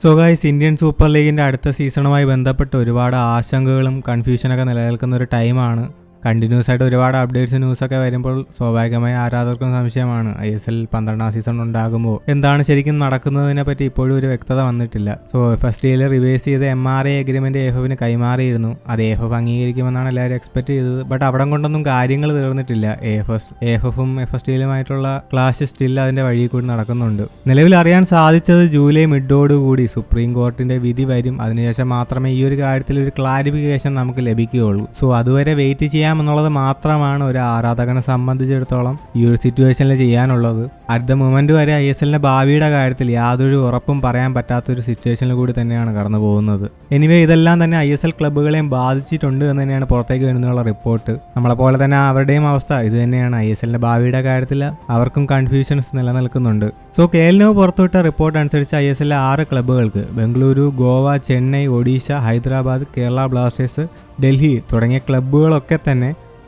So guys Indian super ലീഗിന്റെ അടുത്ത സീസണുമായി ബന്ധപ്പെട്ട് ഒരുപാട് ആശങ്കകളും കൺഫ്യൂഷനൊക്കെ നിലനിൽക്കുന്ന ഒരു ടൈമാണ് കണ്ടിന്യൂസ് ആയിട്ട് ഒരുപാട് അപ്ഡേറ്റ്സ് ന്യൂസ് ഒക്കെ വരുമ്പോൾ സ്വാഭാവികമായി ആരാധകർക്കും സംശയമാണ്. ഐ എസ് എൽ പന്ത്രണ്ടാം സീസൺ ഉണ്ടാകുമ്പോൾ എന്താണ് ശരിക്കും നടക്കുന്നതിനെ പറ്റി ഇപ്പോഴും ഒരു വ്യക്തത വന്നിട്ടില്ല. സോ ഫസ്റ്റ് ഇയർ റിവേഴ്സ് ചെയ്ത എം ആർ എ എഗ്രിമെന്റ് എഫിന് കൈമാറിയിരുന്നു. അത് എഫ് എഫ് അംഗീകരിക്കുമെന്നാണ് എല്ലാവരും എക്സ്പെക്ട് ചെയ്തത്. ബട്ട് അവിടെ കൊണ്ടൊന്നും കാര്യങ്ങൾ തീർന്നിട്ടില്ല. എ എഫ് എസ് എഫ് എഫും എഫ് എസ് ടിയിലുമായിട്ടുള്ള ക്ലാഷ് സ്റ്റിൽ അതിന്റെ വഴി കൂടി നടക്കുന്നുണ്ട്. നിലവിൽ അറിയാൻ സാധിച്ചത് ജൂലൈ മിഡോടുകൂടി സുപ്രീം കോർട്ടിന്റെ വിധി വരും. അതിനുശേഷം മാത്രമേ ഈ ഒരു കാര്യത്തിൽ ഒരു ക്ലാരിഫിക്കേഷൻ നമുക്ക് ലഭിക്കുകയുള്ളൂ. സോ അതുവരെ വെയിറ്റ് ചെയ്യാമെന്നുള്ളത് മാത്രമാണ് ഒരു ആരാധകനെ സംബന്ധിച്ചിടത്തോളം ഈ ഒരു സിറ്റുവേഷനിൽ ചെയ്യാനുള്ളത്. ദ മൊമെന്റ് വരെ ഐ എസ് എല്ലിന്റെ ഭാവിയുടെ കാര്യത്തിൽ യാതൊരു ഉറപ്പും പറയാൻ പറ്റാത്ത ഒരു സിറ്റുവേഷനിൽ കൂടി തന്നെയാണ് കടന്നു പോകുന്നത്. എനിവേ ഇതെല്ലാം തന്നെ ഐ എസ് എൽ ക്ലബ്ബുകളെയും ബാധിച്ചിട്ടുണ്ട് എന്ന് തന്നെയാണ് പുറത്തേക്ക് വരുന്നുള്ള റിപ്പോർട്ട് നമ്മളെ പോലെ തന്നെ അവരുടെയും അവസ്ഥ ഇത് തന്നെയാണ് ഐ എസ് എല്ലിന്റെ ഭാവിയുടെ കാര്യത്തിൽ അവർക്കും കൺഫ്യൂഷൻസ് നിലനിൽക്കുന്നുണ്ട്. സോ കെ എൽ നോ പുറത്തുവിട്ട റിപ്പോർട്ട് അനുസരിച്ച് ഐ എസ് എല്ലിലെ ആറ് ക്ലബ്ബുകൾക്ക് ബംഗളൂരു ഗോവ ചെന്നൈ ഒഡീഷ ഹൈദരാബാദ് കേരള ബ്ലാസ്റ്റേഴ്സ് ഡൽഹി തുടങ്ങിയ ക്ലബ്ബുകളൊക്കെ തന്നെ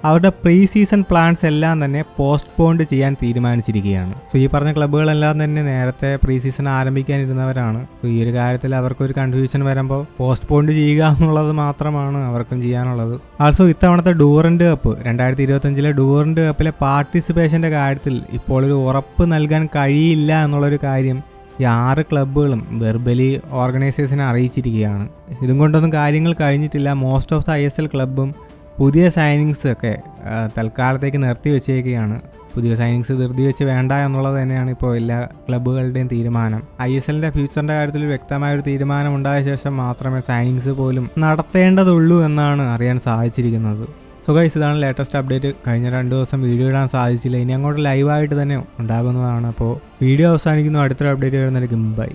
അവരുടെ പ്രീ സീസൺ പ്ലാൻസ് എല്ലാം തന്നെ പോസ്റ്റ്പോണ്ട് ചെയ്യാൻ തീരുമാനിച്ചിരിക്കുകയാണ്. സോ ഈ പറഞ്ഞ ക്ലബ്ബുകളെല്ലാം തന്നെ നേരത്തെ പ്രീ സീസൺ ആരംഭിക്കാനിരുന്നവരാണ്. സോ ഈ ഒരു കാര്യത്തിൽ അവർക്കൊരു കൺഫ്യൂഷൻ വരുമ്പോൾ പോസ്റ്റ്പോണ്ട് ചെയ്യുക എന്നുള്ളത് മാത്രമാണ് അവർക്കും ചെയ്യാനുള്ളത്. ആൾസോ ഇത്തവണത്തെ ഡൂറൻഡ് കപ്പ് രണ്ടായിരത്തി ഇരുപത്തഞ്ചിലെ ഡൂറൻഡ് കപ്പിലെ പാർട്ടിസിപ്പേഷന്റെ കാര്യത്തിൽ ഇപ്പോൾ ഒരു ഉറപ്പ് നൽകാൻ കഴിയില്ല എന്നുള്ളൊരു കാര്യം ഈ ആറ് ക്ലബ്ബുകളും വെർബലി ഓർഗനൈസേഴ്സിനെ അറിയിച്ചിരിക്കുകയാണ്. ഇതും കൊണ്ടൊന്നും കാര്യങ്ങൾ കഴിഞ്ഞിട്ടില്ല. Most of the I S L ക്ലബ്ബും പുതിയ സൈനിങ്സ് ഒക്കെ തൽക്കാലത്തേക്ക് നിർത്തി വെച്ചേക്കുകയാണ്. പുതിയ സൈനിങ്സ് ധൃതി വെച്ച് വേണ്ട എന്നുള്ളത് തന്നെയാണ് ഇപ്പോൾ എല്ലാ ക്ലബ്ബുകളുടെയും തീരുമാനം. ഐ എസ് എല്ലിന്റെ ഫ്യൂച്ചറിന്റെ കാര്യത്തിൽ വ്യക്തമായ ഒരു തീരുമാനം ഉണ്ടായ ശേഷം മാത്രമേ സൈനിങ്സ് പോലും നടത്തേണ്ടതുള്ളൂ എന്നാണ് അറിയാൻ സാധിച്ചിരിക്കുന്നത്. സോ ഗൈസ് ഇതാണ് ലേറ്റസ്റ്റ് അപ്ഡേറ്റ് കഴിഞ്ഞ രണ്ട് ദിവസം വീഡിയോ ഇടാൻ സാധിച്ചില്ല. ഇനി അങ്ങോട്ട് ലൈവായിട്ട് തന്നെ ഉണ്ടാകുന്നതാണ്. അപ്പോൾ വീഡിയോ അവസാനിക്കുന്നു. അടുത്തൊരു അപ്ഡേറ്റ് വരുന്നതായിരിക്കും. ബൈ